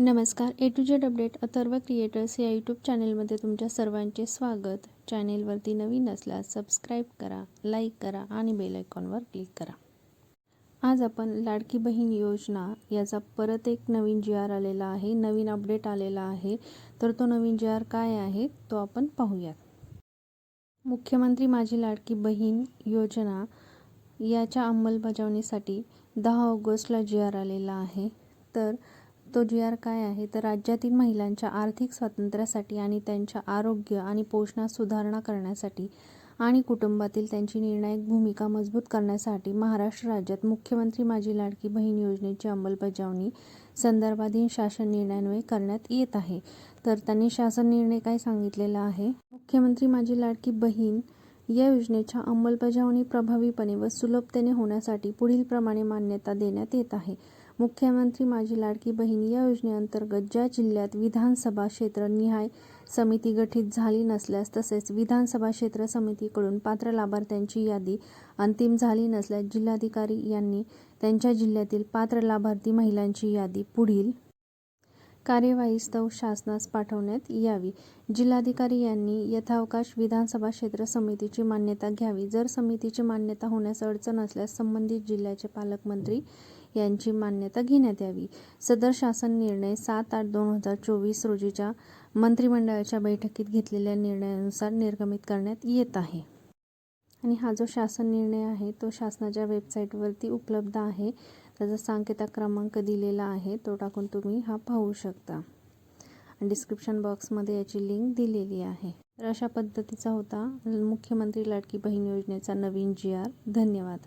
नमस्कार. A to Z update Atharva creators या YouTube चॅनेलमध्ये तुमच्या सर्वांचे स्वागत. चॅनेलवरती नवीन असल्यास सबस्क्राईब करा लाईक करा आणि बेल आयकॉनवर क्लिक करा. आज आपण लाडकी बहीण योजना याचा परत एक नवीन जी आर आलेला आहे नवीन अपडेट आलेला आहे. तर तो नवीन जी आर काय आहे तो आपण पाहूयात. मुख्यमंत्री माझी लाडकी बहीण योजना याच्या अंमलबजावणीसाठी दहा ऑगस्टला जी आर आलेला आहे. तर तो जी आर काय आहे? तर राज्यातील महिलांच्या आर्थिक स्वातंत्र्यासाठी आणि त्यांच्या आरोग्य आणि पोषणात सुधारणा करण्यासाठी आणि कुटुंबातील त्यांची निर्णायक भूमिका मजबूत करण्यासाठी महाराष्ट्र राज्यात मुख्यमंत्री माझी लाडकी बहीण योजनेची अंमलबजावणी संदर्भाधीन शासन निर्णयान्वये करण्यात येत आहे. तर त्यांनी शासन निर्णय काय सांगितलेला आहे? मुख्यमंत्री माझी लाडकी बहीण या योजनेच्या अंमलबजावणी प्रभावीपणे व सुलभतेने होण्यासाठी पुढीलप्रमाणे मान्यता देण्यात येत आहे. मुख्यमंत्री माझी लाडकी बहीण या योजनेअंतर्गत ज्या जिल्ह्यात विधानसभा क्षेत्रनिहाय समिती गठीत झाली नसल्यास तसेच विधानसभा क्षेत्र समितीकडून पात्र लाभार्थ्यांची यादी अंतिम झाली नसल्यास जिल्हाधिकारी यांनी त्यांच्या जिल्ह्यातील पात्र लाभार्थी महिलांची यादी पुढील कार्यवाहीस्तव शासनास पाठवण्यात यावी. जिल्हाधिकारी यांनी यथावकाश विधानसभा क्षेत्र समितीची मान्यता घ्यावी. जर समितीची मान्यता होण्यास अडचण असल्यास संबंधित जिल्ह्याचे पालकमंत्री यांची मान्यता घेण्यात यावी. सदर शासन निर्णय सात आठ दोन हजार चोवीस रोजीच्या मंत्रिमंडळाच्या बैठकीत घेतलेल्या निर्णयानुसार निर्गमित करण्यात येत आहे. आणि हा जो शासन निर्णय आहे तो शासनाच्या वेबसाईटवरती उपलब्ध आहे. त्याचा सांकेता क्रमांक दिलेला आहे तो टाकून तुम्ही हा पाहू शकता. डिस्क्रिप्शन बॉक्समध्ये याची लिंक दिलेली आहे. तर अशा पद्धतीचा होता मुख्यमंत्री लाडकी बहीण योजनेचा नवीन जी आर. धन्यवाद.